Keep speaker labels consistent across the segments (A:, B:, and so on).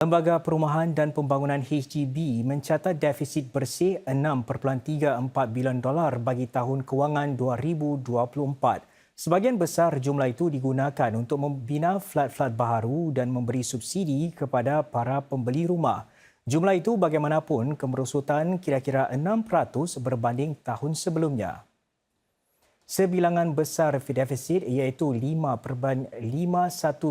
A: Lembaga Perumahan dan Pembangunan HDB mencatat defisit bersih 6.34 bilion dolar bagi tahun kewangan 2024. Sebahagian besar jumlah itu digunakan untuk membina flat-flat baharu dan memberi subsidi kepada para pembeli rumah. Jumlah itu bagaimanapun kemerosotan kira-kira 6% berbanding tahun sebelumnya. Sebilangan besar defisit iaitu 5.51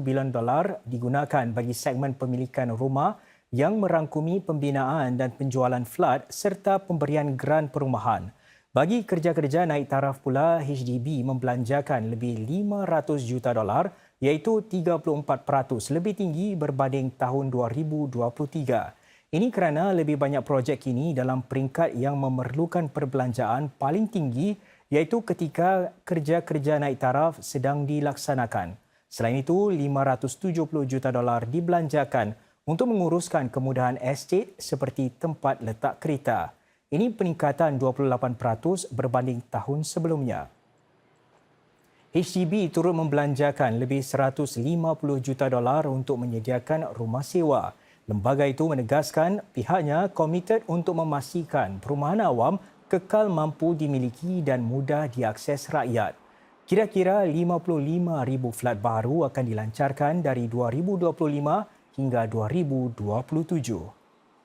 A: bilion dolar digunakan bagi segmen pemilikan rumah yang merangkumi pembinaan dan penjualan flat serta pemberian geran perumahan. Bagi kerja-kerja naik taraf pula, HDB membelanjakan lebih 500 juta dolar iaitu 34% lebih tinggi berbanding tahun 2023. Ini kerana lebih banyak projek kini dalam peringkat yang memerlukan perbelanjaan paling tinggi iaitu ketika kerja-kerja naik taraf sedang dilaksanakan. Selain itu, 570 juta dolar dibelanjakan untuk menguruskan kemudahan estet seperti tempat letak kereta. Ini peningkatan 28% berbanding tahun sebelumnya. HDB turut membelanjakan lebih 150 juta dolar untuk menyediakan rumah sewa. Lembaga itu menegaskan pihaknya komited untuk memastikan perumahan awam kekal mampu dimiliki dan mudah diakses rakyat. Kira-kira 55,000 flat baru akan dilancarkan dari 2025 hingga 2027.